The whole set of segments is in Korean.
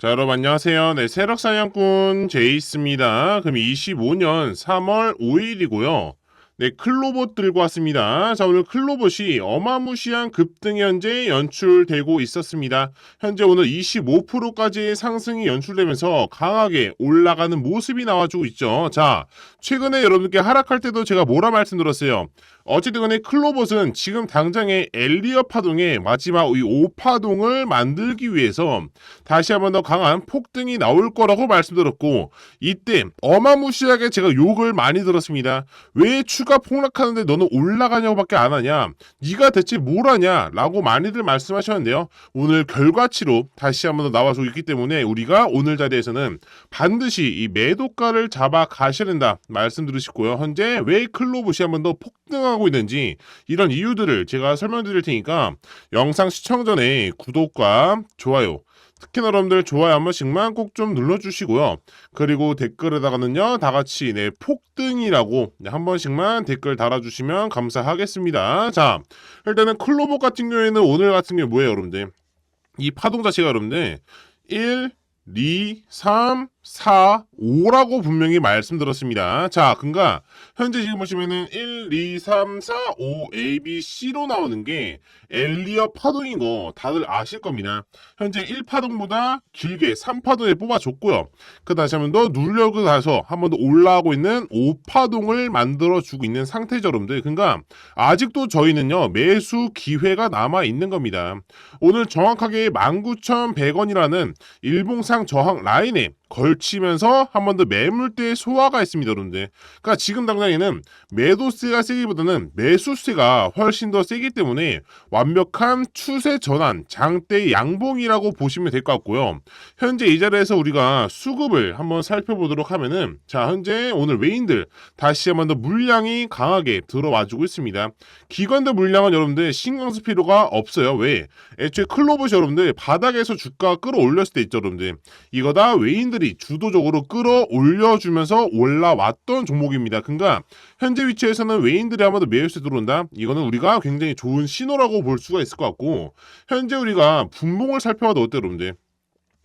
자, 여러분 안녕하세요. 네, 세력사냥꾼 제이스입니다. 그럼 25년 3월 5일이고요. 네, 클로봇 들고 왔습니다. 자, 오늘 클로봇이 어마무시한 급등 현재 연출되고 있었습니다. 현재 오늘 25%까지의 상승이 연출되면서 강하게 올라가는 모습이 나와주고 있죠. 자, 최근에 여러분께 하락할 때도 제가 뭐라 말씀드렸어요. 간에 클로봇은 지금 당장의 엘리어 파동의 마지막 이 5파동을 만들기 위해서 다시 한번 더 강한 폭등이 나올 거라고 말씀드렸고 이때 어마무시하게 제가 욕을 많이 들었습니다. 왜 추가 폭락하는데 너는 올라가냐고밖에 안 하냐? 네가 대체 뭘 하냐? 라고 많이들 말씀하셨는데요. 오늘 결과치로 다시 한번 더 나와주고 있기 때문에 우리가 오늘 자리에서는 반드시 이 매도가를 잡아 가셔야 된다 말씀드리시고요. 현재 왜 클로봇이 한번 더 폭등하고 있는지 이런 이유들을 제가 설명드릴 테니까 영상 시청 전에 구독과 좋아요 특히나 여러분들 좋아요 한 번씩만 꼭 좀 눌러주시고요. 그리고 댓글에다가는요, 다 같이 네, 폭등이라고 네, 한 번씩만 댓글 달아주시면 감사하겠습니다. 자, 일단은 클로버 같은 경우에는 오늘 같은 경우에 뭐예요, 여러분들? 이 파동 자체가 여러분들 1, 2, 3, 4, 5라고 분명히 말씀드렸습니다. 자, 그러니까 현재 지금 보시면은 1, 2, 3, 4, 5, A, B, C로 나오는 게 엘리어 파동인 거 다들 아실 겁니다. 현재 1파동보다 길게 3파동에 뽑아줬고요. 그 다시 한번더 눌려고 가서 한 번 더 올라가고 있는 5파동을 만들어주고 있는 상태죠, 여러분들. 그러니까 아직도 저희는요, 매수 기회가 남아 있는 겁니다. 오늘 정확하게 19,100원이라는 일봉상 저항 라인에 걸 치면서 한 번 더 매물대 소화가 있습니다, 여러분들. 그러니까 지금 당장에는 매도세가 세기보다는 매수세가 훨씬 더 세기 때문에 완벽한 추세 전환, 장대 양봉이라고 보시면 될 것 같고요. 현재 이 자리에서 우리가 수급을 한번 살펴보도록 하면은 자, 현재 오늘 외인들 다시 한번 더 물량이 강하게 들어와주고 있습니다. 기관들 물량은 여러분들 신경 쓸 필요가 없어요. 왜? 애초에 클로버시 여러분들 바닥에서 주가 끌어올렸을 때 있죠, 여러분들. 이거 다 외인들이 주 도적으로 끌어올려주면서 올라왔던 종목입니다. 그러니까 현재 위치에서는 외인들이 아마도 매수세 들어온다. 이거는 우리가 굉장히 좋은 신호라고 볼 수가 있을 것 같고 현재 우리가 분봉을 살펴봐도 어때요, 여러분들?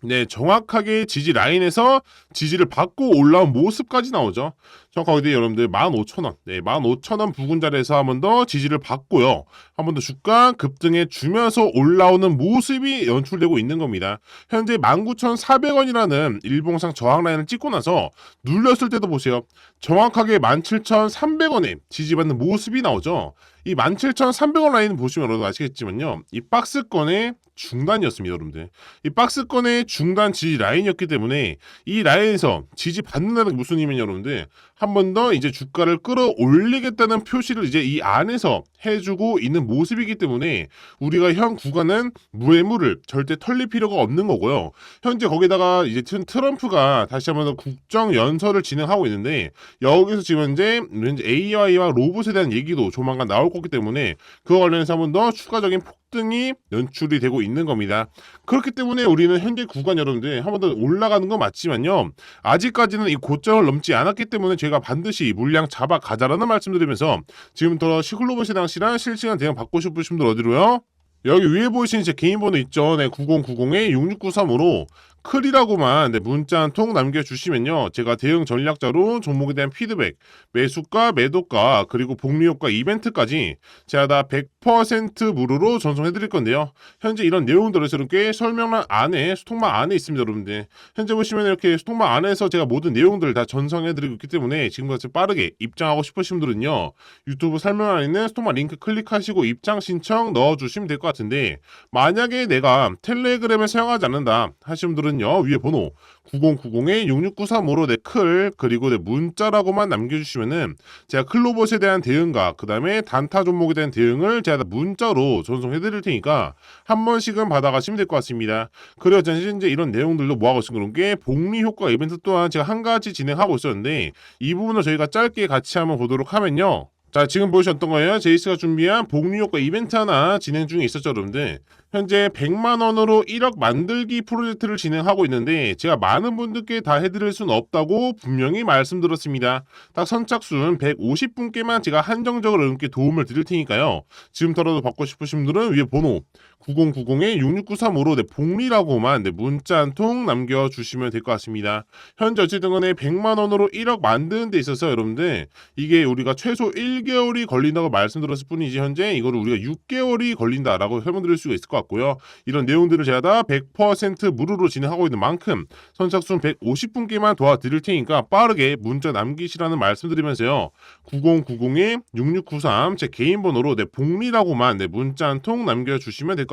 네, 정확하게 지지 라인에서 지지를 받고 올라온 모습까지 나오죠. 정확하게 여러분들 15,000원, 네, 15,000원 부근 자리에서 한 번 더 지지를 받고요. 한 번 더 주가 급등해 주면서 올라오는 모습이 연출되고 있는 겁니다. 현재 19,400원이라는 일봉상 저항 라인을 찍고 나서 눌렸을 때도 보세요. 정확하게 17,300원에 지지받는 모습이 나오죠. 이 17,300원 라인 보시면 여러분 아시겠지만요. 이 박스권의 중단이었습니다, 여러분들. 이 박스권의 중단 지지 라인이었기 때문에 이 라인에서 지지 받는다는 게 무슨 의미냐, 여러분들. 한 번 더 이제 주가를 끌어올리겠다는 표시를 이제 이 안에서 해주고 있는 모습이기 때문에 우리가 현 구간은 무해물을 절대 털릴 필요가 없는 거고요. 현재 거기다가 이제 트- 트럼프가 다시 한번 더 국정 연설을 진행하고 있는데 여기서 지금 현재 AI와 로봇에 대한 얘기도 조만간 나올 거기 때문에 그와 관련해서 한 번 더 추가적인 폭 등이 연출이 되고 있는 겁니다. 그렇기 때문에 우리는 현재 구간 여러분들 한 번 더 올라가는 건 맞지만요. 아직까지는 이 고점을 넘지 않았기 때문에 제가 반드시 물량 잡아 가자라는 말씀드리면서 지금부터 시클로버 시 당시랑 실시간 대응 받고 싶으신 분들 어디로요? 여기 위에 보이시는 제 개인 번호 있죠? 네, 9090에 6693으로 클이라고만 네, 문자 한 통 남겨주시면요. 제가 대응 전략자로 종목에 대한 피드백, 매수가, 매도가, 그리고 복리효과 이벤트까지 제가 다 100% 무료로 전송해드릴 건데요. 현재 이런 내용들을 이렇게 설명란 안에, 수통방 안에 있습니다, 여러분들. 현재 보시면 이렇게 수통방 안에서 제가 모든 내용들을 다 전송해드리고 있기 때문에 지금같이 빠르게 입장하고 싶으신 분들은요. 유튜브 설명란에 있는 수통방 링크 클릭하시고 입장 신청 넣어주시면 될 것 같은데 만약에 내가 텔레그램을 사용하지 않는다 분들은 요. 위에 번호 9090에 6693으로 내 클 그리고 내 문자라고만 남겨주시면은 제가 클로봇에 대한 대응과 그 다음에 단타 종목에 대한 대응을 제가 다 문자로 전송해드릴 테니까 한 번씩은 받아가시면 될 것 같습니다. 그리고 현재 이런 내용들도 모아고 있는 그런 게 복리 효과 이벤트 또한 제가 한 가지 진행하고 있었는데 이 부분을 저희가 짧게 같이 한번 보도록 하면요. 자 지금 보셨던 거예요. 제이스가 준비한 복리 효과 이벤트 하나 진행 중에 있었죠 여러분들. 현재 100만 원으로 1억 만들기 프로젝트를 진행하고 있는데 제가 많은 분들께 다 해드릴 수는 없다고 분명히 말씀드렸습니다. 딱 선착순 150분께만 제가 한정적으로 여러분께 도움을 드릴 테니까요. 지금부터라도 받고 싶으신 분들은 위에 번호 9090-6693으로 네, 복리라고만 네, 문자 한 통 남겨주시면 될 것 같습니다. 현재 어쨌든 간에 100만 원으로 1억 만드는 데 있어서 여러분들 이게 우리가 최소 1개월이 걸린다고 말씀드렸을 뿐이지 현재 이거를 우리가 6개월이 걸린다라고 설명드릴 수가 있을 것 같고요. 이런 내용들을 제가 다 100% 무료로 진행하고 있는 만큼 선착순 150분께만 도와드릴 테니까 빠르게 문자 남기시라는 말씀드리면서요. 9090-6693 제 개인 번호로 네, 복리라고만 네, 문자 한 통 남겨주시면 될 것 같습니다.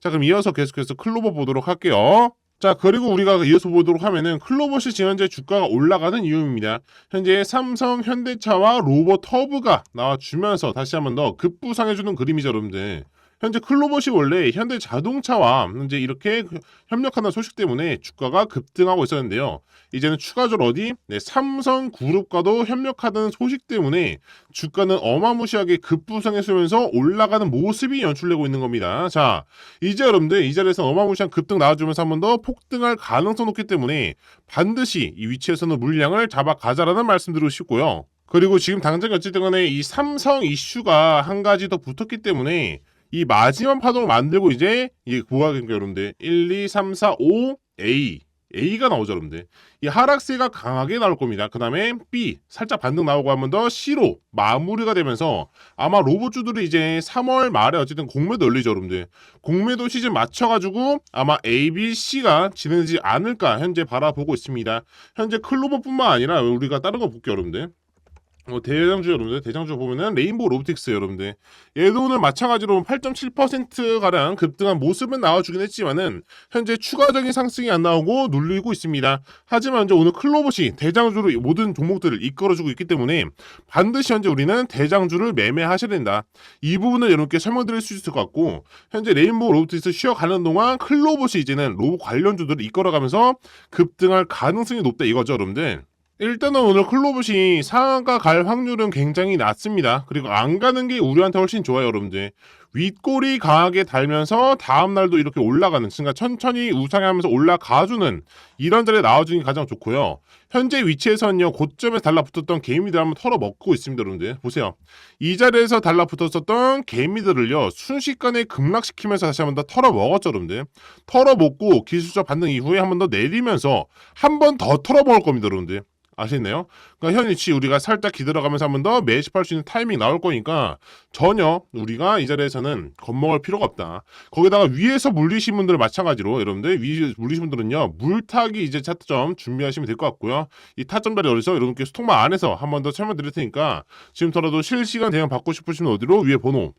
자 그럼 이어서 계속해서 클로버 보도록 할게요. 자 그리고 우리가 이어서 보도록 하면은 클로버시 현재 주가가 올라가는 이유입니다. 현재 삼성, 현대차와 로봇 터브가 나와주면서 다시 한번 더 급부상해주는 그림이죠 여러분들. 현재 클로버시 원래 현대 자동차와 현재 이렇게 협력하는 소식 때문에 주가가 급등하고 있었는데요. 이제는 추가적으로 어디? 네, 삼성 그룹과도 협력하는 소식 때문에 주가는 어마무시하게 급부상해서면서 올라가는 모습이 연출되고 있는 겁니다. 자, 이제 여러분들 이 자리에서 어마무시한 급등 나와주면서 한 번 더 폭등할 가능성 높기 때문에 반드시 이 위치에서는 물량을 잡아 가자라는 말씀 드리고 싶고요. 그리고 지금 당장 어쨌든 간에 이 삼성 이슈가 한 가지 더 붙었기 때문에 이 마지막 파동을 만들고 이제 이게 뭐하겠니까 여러분들? 1, 2, 3, 4, 5 A. A가 나오죠 여러분들. 이 하락세가 강하게 나올 겁니다. 그 다음에 B 살짝 반등 나오고 하면 더 C로 마무리가 되면서 아마 로봇주들이 이제 3월 말에 어쨌든 공매도 열리죠 여러분들. 공매도 시즌 맞춰가지고 아마 A, B, C가 진행되지 않을까 현재 바라보고 있습니다. 현재 클로버뿐만 아니라 우리가 다른 거 볼게요 여러분들 어, 대장주 여러분들 대장주 보면은 레인보우 로보틱스 여러분들 얘도 오늘 마찬가지로 8.7% 가량 급등한 모습은 나와주긴 했지만은 현재 추가적인 상승이 안 나오고 눌리고 있습니다. 하지만 이제 오늘 클로봇이 대장주로 모든 종목들을 이끌어주고 있기 때문에 반드시 현재 우리는 대장주를 매매하셔야 된다. 이 부분을 여러분께 설명드릴 수 있을 것 같고 현재 레인보우 로보틱스 쉬어가는 동안 클로봇이 이제는 로봇 관련주들을 이끌어가면서 급등할 가능성이 높다 이거죠 여러분들. 일단은 오늘 클로봇이 상한가 갈 확률은 굉장히 낮습니다. 그리고 안 가는 게 우리한테 훨씬 좋아요, 여러분들. 윗골이 강하게 달면서 다음 날도 이렇게 올라가는, 그러니까 천천히 우상하면서 올라가주는 이런 자리에 나와주는 게 가장 좋고요. 현재 위치에서는요, 고점에서 달라붙었던 개미들 한번 털어먹고 있습니다, 여러분들. 보세요. 이 자리에서 달라붙었었던 개미들을요, 순식간에 급락시키면서 다시 한번 더 털어먹었죠, 여러분들. 털어먹고 기술적 반등 이후에 한 번 더 내리면서 한 번 더 털어먹을 겁니다, 여러분들. 아시네요? 그러니까 현 위치 우리가 살짝 기다려가면서 한 번 더 매집할 수 있는 타이밍 나올 거니까 전혀 우리가 이 자리에서는 겁먹을 필요가 없다. 거기다가 위에서 물리신 분들 마찬가지로 여러분들 위 물리신 분들은요 물타기 이제 차트점 준비하시면 될 것 같고요. 이 타점 자리 어디서 여러분께 스톡만 안에서 한 번 더 설명드릴 테니까 지금더라도 실시간 대응 받고 싶으시면 어디로 위에 번호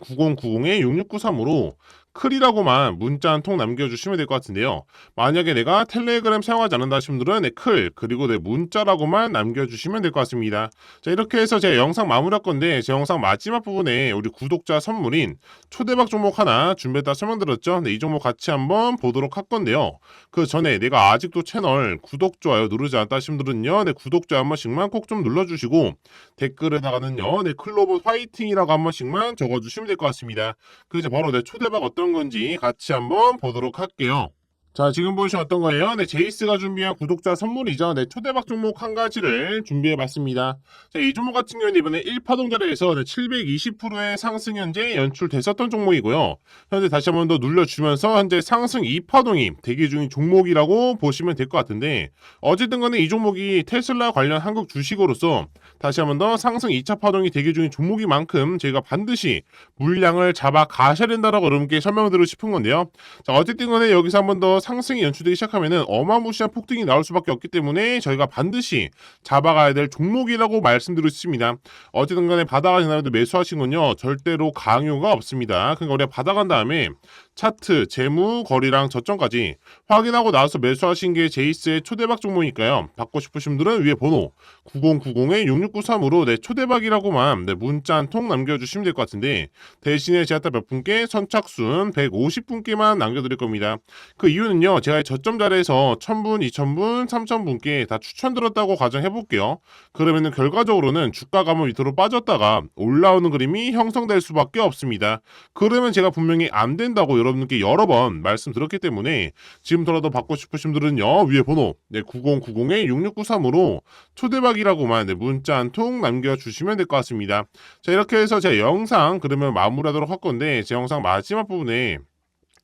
9090-6693으로 클이라고만 문자 한 통 남겨주시면 될 것 같은데요. 만약에 내가 텔레그램 사용하지 않는다 하시는 분들은 네, 클 그리고 내 문자라고만 남겨주시면 될 것 같습니다. 자 이렇게 해서 제 영상 마무리할 건데 제 영상 마지막 부분에 우리 구독자 선물인 초대박 종목 하나 준비했다 설명드렸죠. 네, 이 종목 같이 한번 보도록 할 건데요. 그 전에 내가 아직도 채널 구독 좋아요 누르지 않았다 하시는 분들은요. 네, 구독 좋아요 한 번씩만 꼭 좀 눌러주시고 댓글에다가는요. 네, 클로버 화이팅이라고 한 번씩만 적어주시면 될 것 같습니다. 그 이제 바로 내 초대박 어떤 건지 같이 한번 보도록 할게요. 자, 지금 보시면 어떤 거예요? 네, 제이스가 준비한 구독자 선물이죠. 네, 초대박 종목 한 가지를 준비해 봤습니다. 자, 이 종목 같은 경우는 이번에 1파동 자리에서 네, 720%의 상승 현재 연출됐었던 종목이고요. 현재 다시 한 번 더 눌러주면서 현재 상승 2파동이 대기 중인 종목이라고 보시면 될 것 같은데, 어쨌든 간에 이 종목이 테슬라 관련 한국 주식으로서 다시 한 번 더 상승 2차 파동이 대기 중인 종목인 만큼 저희가 반드시 물량을 잡아 가셔야 된다라고 여러분께 설명드리고 싶은 건데요. 자, 어쨌든 간에 여기서 한번 더 상승이 연출되기 시작하면은 어마무시한 폭등이 나올 수밖에 없기 때문에 저희가 반드시 잡아가야 될 종목이라고 말씀드리고 있습니다. 어쨌든 간에 바다가 지나도 매수하신 건요 절대로 강요가 없습니다. 그러니까 우리가 받아간 다음에 차트, 재무, 거리랑 저점까지 확인하고 나서 매수하신 게 제이스의 초대박 종목이니까요. 받고 싶으신 분들은 위에 번호 9090-6693으로 내 초대박이라고만 내 문자 한 통 남겨주시면 될 것 같은데 대신에 제가 딱몇 분께 선착순 150분께만 남겨드릴 겁니다. 그 이유는 이번에는요, 제가 저점 자리에서 1000분, 2000분, 3000분께 다 추천드렸다고 가정해볼게요. 그러면은 결과적으로는 주가가 한번 밑으로 빠졌다가 올라오는 그림이 형성될 수밖에 없습니다. 그러면 제가 분명히 안 된다고 여러분께 여러 번 말씀드렸기 때문에 지금더라도 받고 싶으신 분들은요, 위에 번호, 네, 9090-6693으로 초대박이라고만 네, 문자 한 통 남겨주시면 될 것 같습니다. 자, 이렇게 해서 제 영상 그러면 마무리하도록 할 건데, 제 영상 마지막 부분에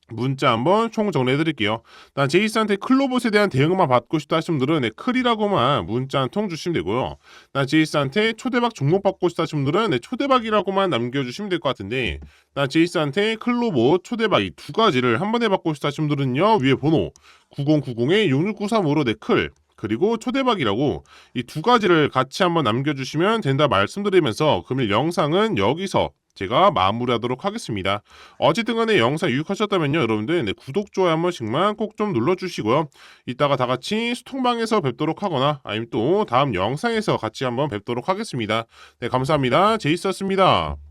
문자 한번 총 정리해 드릴게요. 난 제이스한테 클로봇에 대한 대응만 받고 싶다 하시는 분들은 네, 클이라고만 문자 한 통 주시면 되고요. 난 제이스한테 초대박 종목 받고 싶다 하시는 분들은 네, 초대박이라고만 남겨주시면 될 것 같은데 난 제이스한테 클로봇 초대박 이 두 가지를 한 번에 받고 싶다 하시는 분들은요. 위에 번호 9090-6693으로 네, 클 그리고 초대박이라고 이 두 가지를 같이 한번 남겨주시면 된다 말씀드리면서 금일 영상은 여기서 제가 마무리하도록 하겠습니다. 어쨌든 간에 영상 유익하셨다면요. 여러분들 네, 구독, 좋아요 한 번씩만 꼭 좀 눌러주시고요. 이따가 다 같이 수통방에서 뵙도록 하거나 아니면 또 다음 영상에서 같이 한번 뵙도록 하겠습니다. 네, 감사합니다. 제이스였습니다.